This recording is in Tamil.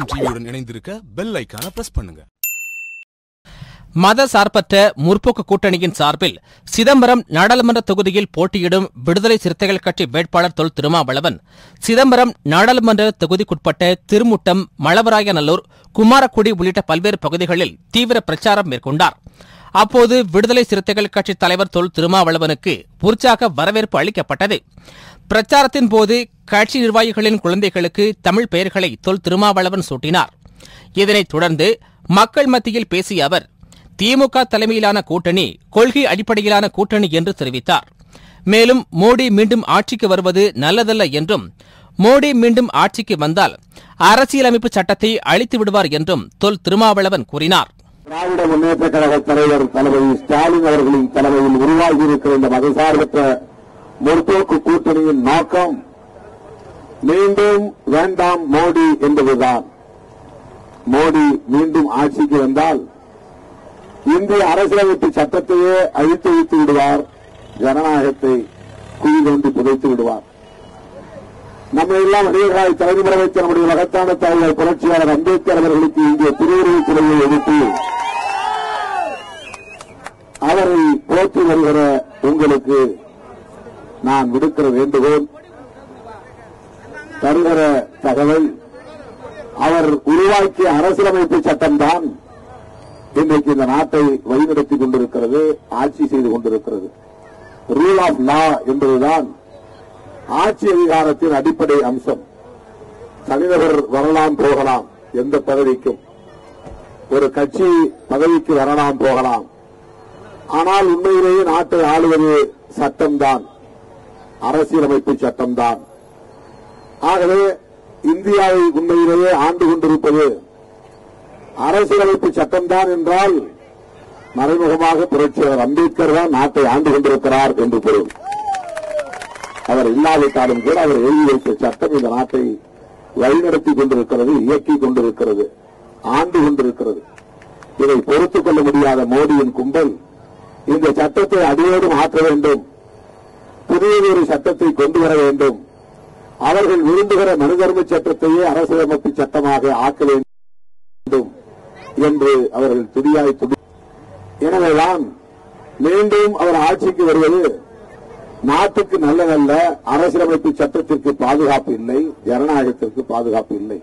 வெளிச்சம் டிவியுடன் இணைந்திருக்க பெல் ஐக்கான பிரஸ் பண்ணுங்க. மத சார்பற்ற முற்போக்கு கூட்டணியின் சார்பில் சிதம்பரம் நாடாளுமன்ற தொகுதியில் போட்டியிடும் விடுதலை சிறுத்தைகள் கட்சி வேட்பாளர் தொல் திருமாவளவன் சிதம்பரம் நாடாளுமன்ற தொகுதிக்குட்பட்ட திருமுட்டம் மளவராயநல்லூர் குமாரக்குடி உள்ளிட்ட பல்வேறு பகுதிகளில் தீவிர பிரச்சாரம் மேற்கொண்டார். அப்போது விடுதலை சிறுத்தைகள் கட்சி தலைவர் தொல் திருமாவளவனுக்கு உற்சாக வரவேற்பு அளிக்கப்பட்டது. பிரச்சாரத்தின் போது கட்சி நிர்வாகிகளின் குழந்தைகளுக்கு தமிழ் பெயர்களை தொல் திருமாவளவன் சூட்டினார். இதனைத் தொடர்ந்து மக்கள் மத்தியில் பேசிய அவர் திமுக தலைமையிலான கூட்டணி கொள்கை அடிப்படையிலான கூட்டணி என்று தெரிவித்தார். மேலும் மோடி மீண்டும் ஆட்சிக்கு வருவது நல்லதல்ல என்றும் மோடி மீண்டும் ஆட்சிக்கு வந்தால் அரசியலமைப்பு சட்டத்தை அழித்து விடுவார் என்றும் தொல் திருமாவளவன் கூறினார். திராவிட முன்னேற்ற கழக தலைவர் தளபதி ஸ்டாலின் அவர்களின் தலைமையில் உருவாகி இருக்கிற இந்த மதசார்பற்ற முற்போக்கு கூட்டணியின் நோக்கம் மீண்டும் வேண்டாம் மோடி என்பதுதான். மோடி மீண்டும் ஆட்சிக்கு வந்தால் இந்திய அரசியலமைப்பு சட்டத்தையே அழித்து வைத்து விடுவார். ஜனநாயகத்தை குழி தோண்டி புதைத்து விடுவார். நம்ம எல்லாம் அநேகராய் தலைமுறை வைத்த நம்முடைய மகத்தான தலைவர் புரட்சியாளர் அம்பேத்கர் அவர்களுக்கு இங்கே திருவுருவச் சிலையை எதிர்த்து அவரை போற்றி வருகிற உங்களுக்கு நான் விடுக்கிற வேண்டுகோள் தருகிற தகவல் அவர் உருவாக்கிய அரசியலமைப்பு சட்டம்தான் இன்றைக்கு இந்த நாட்டை வழிநடத்திக் கொண்டிருக்கிறது ஆட்சி செய்து கொண்டிருக்கிறது. ரூல் ஆஃப் லா என்பதுதான் ஆட்சி அதிகாரத்தின் அடிப்படை அம்சம். தனிநபர் வரலாம் போகலாம் எந்த பதவிக்கும். ஒரு கட்சி பதவிக்கு வரலாம் போகலாம். ஆனால் உண்மையிலேயே நாட்டை ஆளுவது சட்டம்தான். அரசியலமைப்பு சட்டம்தான். ஆகவே இந்தியாவை உண்மையிலேயே ஆண்டு கொண்டிருப்பது அரசியலமைப்பு சட்டம்தான் என்றால் மறைமுகமாக புரட்சியாளர் அம்பேத்கர் தான் நாட்டை ஆண்டு கொண்டிருக்கிறார் என்று பொருள். அவர் இல்லாவிட்டாலும் கூட அவர் எழுதி வைத்த சட்டம் இந்த நாட்டை வழிநடத்திக் கொண்டிருக்கிறது இயக்கிக் கொண்டிருக்கிறது ஆண்டு கொண்டிருக்கிறது. இதை பொறுத்துக் கொள்ள முடியாத மோடியின் கும்பல் இந்த சட்டத்தை அடியோடு மாற்ற வேண்டும். புதியதொரு சட்டத்தை கொண்டு வர வேண்டும். அவர்கள் விரும்புகிற மனுதர்ம சட்டத்தையே அரசியலமைப்பு சட்டமாக ஆக்க வேண்டும் என்று அவர்கள் துடியாய் துடி எனவேதான் மீண்டும் அவர் ஆட்சிக்கு வருவது நாட்டுக்கு நல்லதல்ல அரசியலமைப்பு சட்டத்திற்கு பாதுகாப்பு இல்லை ஜனநாயகத்திற்கு பாதுகாப்பு இல்லை.